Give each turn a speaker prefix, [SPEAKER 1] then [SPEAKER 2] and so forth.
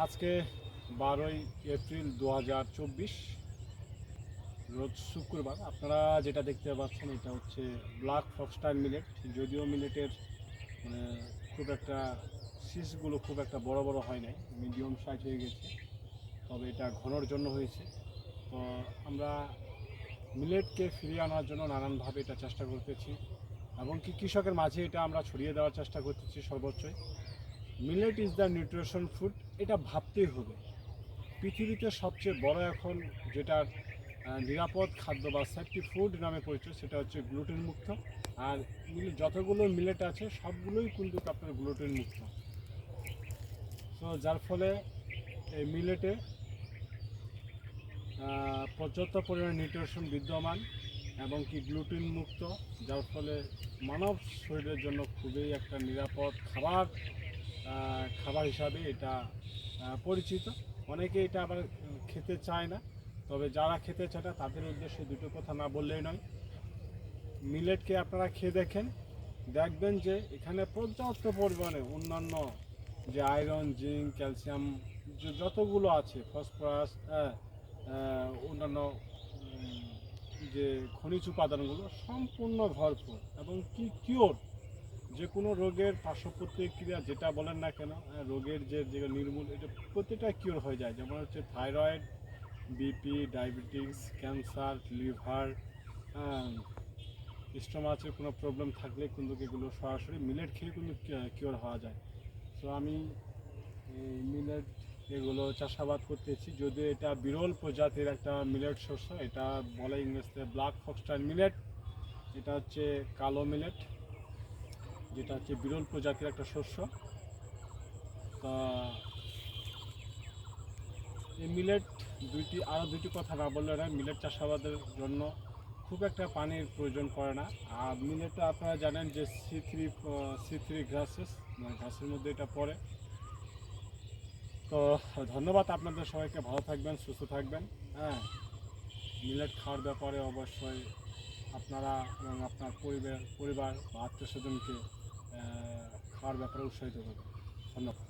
[SPEAKER 1] আজকে বারোই এপ্রিল দু হাজার চব্বিশ, রোজ শুক্রবার। আপনারা যেটা দেখতে পাচ্ছেন, এটা হচ্ছে ব্ল্যাক ফক্সটাইল মিলেট। যদিও মিলেটের মানে খুব একটা শীষগুলো খুব একটা বড় বড় হয় নাই, মিডিয়াম সাইজ হয়ে গেছে, তবে এটা ঘনর জন্য হয়েছে। তো আমরা মিলেটকে ফিরিয়ে আনার জন্য নানানভাবে এটা চেষ্টা করতেছি, এবং কি কৃষকের মাঝে এটা আমরা ছড়িয়ে দেওয়ার চেষ্টা করতেছি সর্বোচ্চই। Millet is the nutrition food এটা ভাবতেই হবে। পৃথিবীতে সবচেয়ে বড় এখন যেটার নিরাপদ খাদ্য বা সেফটি ফুড নামে পরিচয় সেটা হচ্ছে গ্লুটেন মুক্ত আর যতগুলো মিলেট আছে, সবগুলোই কিন্তু আপনার গ্লুটেন মুক্ত তো যার ফলে এই মিলেটে পর্যাপ্ত পরিমাণে নিউট্রিশন বিদ্যমান এবং কি গ্লুটেন মুক্ত যার ফলে মানব শরীরের জন্য খুবই একটা নিরাপদ খাবার খাবার হিসাবে এটা পরিচিত। অনেকে এটা আবার খেতে চায় না তবে যারা খেতে চায় না তাদের উদ্দেশ্যে দুটো কথা না বললেই নয়। মিলেটকে আপনারা খেয়ে দেখেন। দেখবেন যে এখানে পর্যাপ্ত পরিমাণে অন্যান্য যে আয়রন জিঙ্ক ক্যালসিয়াম যতগুলো আছে ফসফরাস হ্যাঁ, অন্যান্য যে খনিজ উপাদানগুলো সম্পূর্ণ ভরপুর এবং কি কিওর যে কোনো রোগের পার্শ্ব প্রতিক্রিয়া যেটা বলেন না কেন রোগের যে যে নির্মূল, এটা প্রতিটা কিওর হয়ে যায়। যেমন হচ্ছে thyroid, BP, diabetes, cancer, liver স্টোমাচের কোনো প্রবলেম থাকলে কিন্তু এগুলো সরাসরি মিলেট খেয়ে কিন্তু কিওর হওয়া যায়। তো আমি মিলেট এগুলো চাষাবাদ করতেছি। যদিও এটা বিরল প্রজাতির একটা মিলেট শস্য, এটা বলে ইংরেজিতে ব্ল্যাক ফক্সটাইল মিলেট এটা হচ্ছে কালো মিলেট যেটা হচ্ছে বিরল প্রজাতির একটা শস্য। তা এই মিলেট দুইটি, আরও দুইটি কথা না বললে না মিলেট চাষাবাদের জন্য খুব একটা পানির প্রয়োজন পড়ে না। আর মিলেটটা আপনারা জানেন যে সি থ্রি সি থ্রি ঘাসেস মানে ঘাসের মধ্যে এটা পড়ে। তো ধন্যবাদ আপনাদের সবাইকে, ভালো থাকবেন, সুস্থ থাকবেন। হ্যাঁ মিলেট খাওয়ার ব্যাপারে অবশ্যই আপনারা এবং আপনার পরিবার পরিবার বা আত্মীয় স্বজনকে খাওয়ার ব্যাপারে উৎসাহিত করবে ধন্যবাদ।